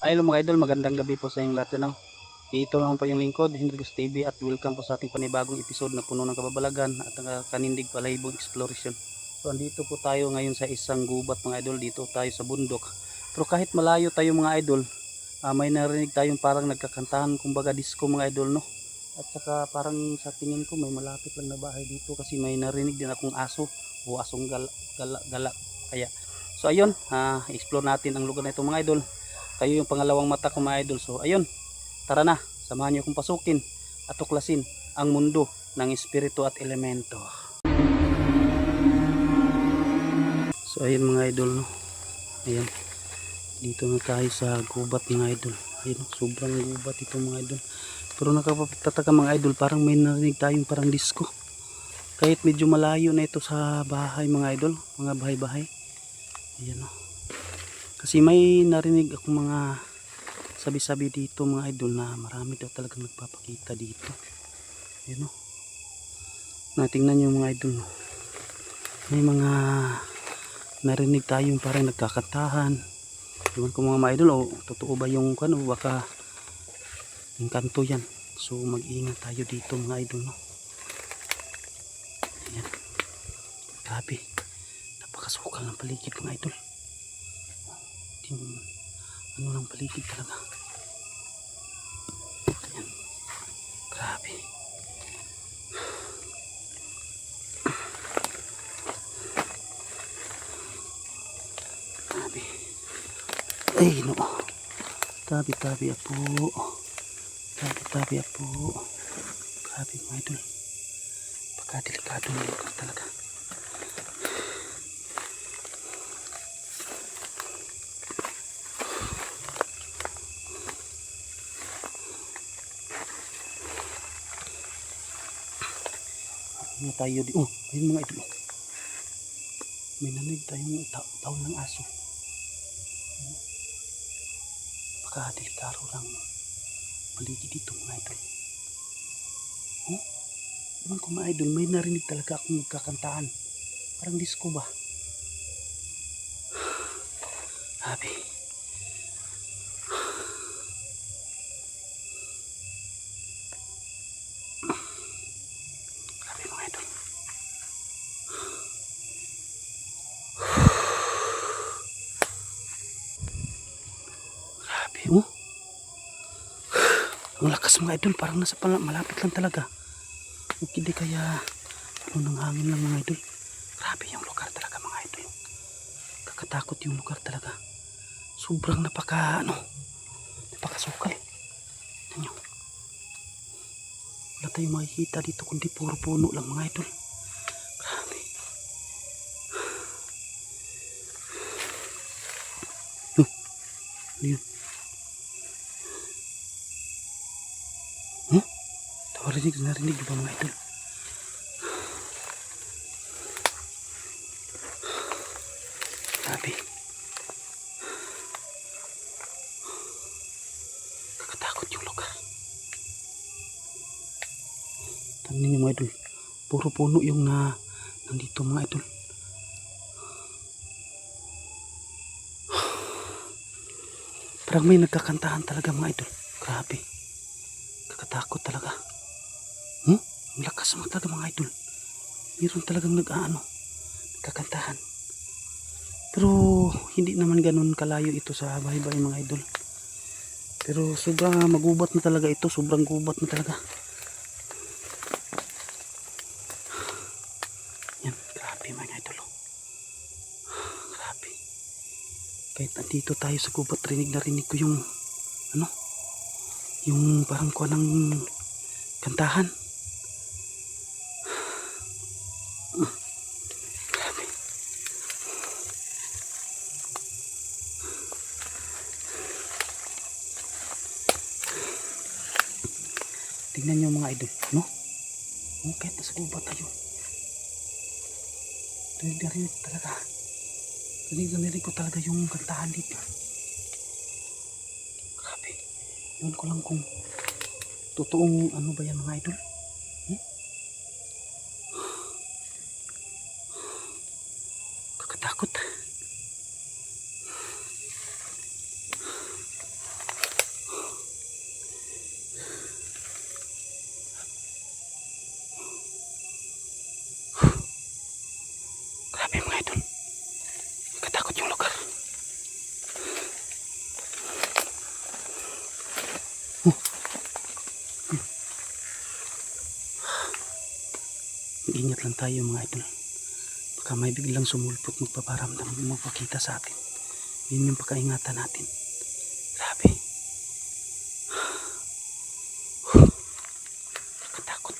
Ay, mga idol, magandang gabi po sa inyong lahat. Ano? Ito naman po yung lingkod, Hendrix TV at welcome po sa ating panibagong episode na puno ng kababalagan at ang kanindig palahibong exploration. So, andito po tayo ngayon sa isang gubat mga idol, dito tayo sa bundok. Pero kahit malayo tayo mga idol, ah, may narinig tayong parang nagkakantahan, kumbaga disco mga idol, no? At saka parang sa tingin ko may malapit lang na bahay dito kasi may narinig din akong aso o asong gala, gala, gala. Kaya, so ayun, ah, explore natin ang lugar na ito mga idol. Kayo yung pangalawang mata ko mga idol. So ayun tara na. Samahan niyo akong pasukin at tuklasin ang mundo ng espiritu at elemento. So ayun mga idol no? Ayan dito na tayo sa gubat mga idol. Ayun sobrang gubat ito mga idol pero nakapagtataka mga idol parang may narinig tayong parang disco kahit medyo malayo na ito sa bahay mga idol mga bahay-bahay ayan no kasi may narinig ako mga sabi-sabi dito mga idol na marami daw talagang nagpapakita dito. Ayun o. Natingnan nyo mga idol. no. May mga narinig tayong parang nagkakantahan. Iwan ko mga mga idol o totoo ba yung ano baka yung kanto yan. So mag-ingat tayo dito mga idol no. Ayan. Grabe. Napakasukal ng paligid mga idol yung ano ng paligid talaga Ayan. grabe grabe ay no tabi tabi apo tabi apo grabe mga idol pagkadelikado ng lugar talaga Ano tayo di Oh, ayun mga idol. oh. May nanig tayong ta taon ng aso. Napakadelikado lang paligid dito mga idol. Oh, Iwan ko mga idol, may narinig talaga akong nagkakantaan. Parang disco ba? Habi. Grabe mga idol. Grabe oh. Ang lakas mga idol, parang nasa pala, malapit lang talaga. Okay, di kaya ano ng hangin lang mga idol. Grabe yung lugar talaga mga idol. Kakatakot yung lugar talaga. Sobrang napaka ano, napakasukal. Tignan nyo. Wala tayong makikita dito kundi puro puno lang mga idol. Grabe. Huh. Ano yun? Tawarinig, narinig ba mga idol? Grabe. Kakatakot yung lugar. Tingnan niyo mga idol. Puro puno yung na nandito mga idol. Parang may nagkakantahan talaga mga idol. Grabe. Kakatakot talaga. Ang lakas mga talaga mga idol. Meron talagang nag-ano. Nagkakantahan. Pero hindi naman ganun kalayo ito sa bahay-bahay mga idol. Pero sobrang magubat na talaga ito. Sobrang gubat na talaga. Yan, grabe mga idol. Grabe. Kahit nandito tayo sa gubat, rinig na rinig ko yung ano, yung parang kuha ng kantahan. Tingnan nyo mga idol, no? Oh, kahit nasa gubat tayo. Rinig na rinig talaga. Rinig na rinig ko talaga yung kantahan dito. Grabe. Yun ko lang kung Totoong ano ba yan mga idol? Ingat lang tayo mga idol. Baka may biglang sumulpot magpaparamdam magpakita sa atin. Yun yung pakaingatan natin. Grabe. Katakot.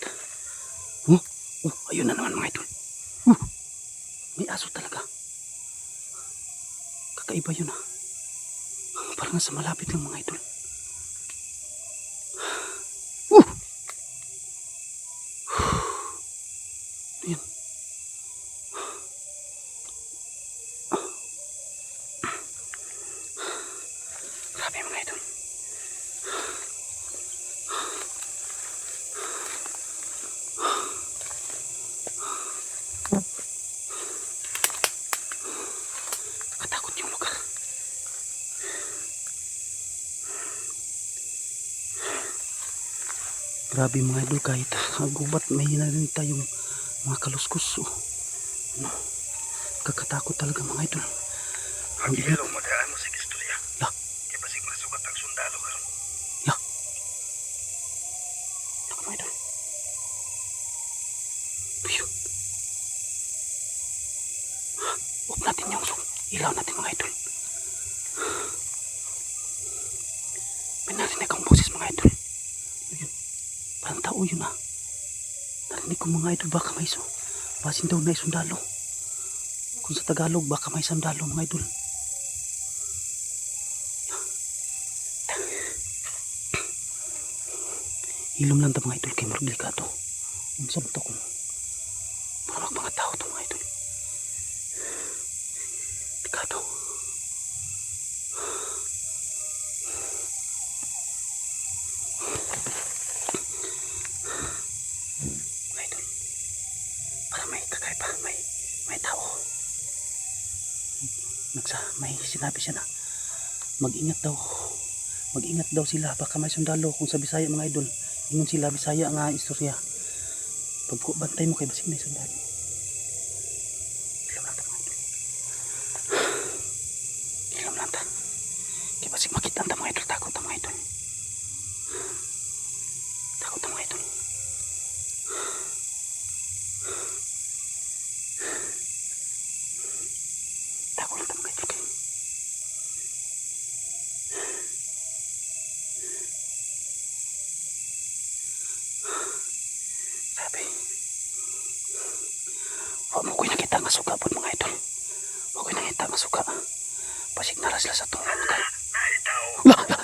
Oh, oh, ayun na naman mga idol. Oh, may aso talaga. Kakaiba yun ah. Parang nasa malapit lang mga idol. Grabe mga idol kahit gubat may narinig tayong mga kaluskos. Oh. Ano? Kakatakot talaga mga idol. Ang ingat. Hello, madaan mo sa istorya. La. Kaya basig masukat ang sundalo karon. Naku mga idol. Ayun. Off natin yung. Ilaw natin mga idol. May narinig akong boses mga idol. Tao yun ah. Narinig ko mga idol baka may so. Basin daw na sundalo. Kung sa Tagalog baka may sundalo mga idol. Hilom lang ta mga idol kay Mark Delikado. Unsa ba to kung para mga tao to mga idol. Delikado. Mga idol. Para may kakaiba, may may tao. Nagsa, may sinabi siya na mag-ingat daw. Mag-ingat daw sila baka may sundalo kung sa Bisaya mga idol. Ingon sila Bisaya nga istorya. Pag bantay mo kay basig na sundalo. Basig makita ta mga idol. Takot ta mga idol. Takot ta mga idol. Takot lang ta mga idol. Kay Sabi. Huwag mo ko'y nakita nga suka po mga idol. Huwag ko'y nakita nga suka. Pasig na sila sa. La, la, la.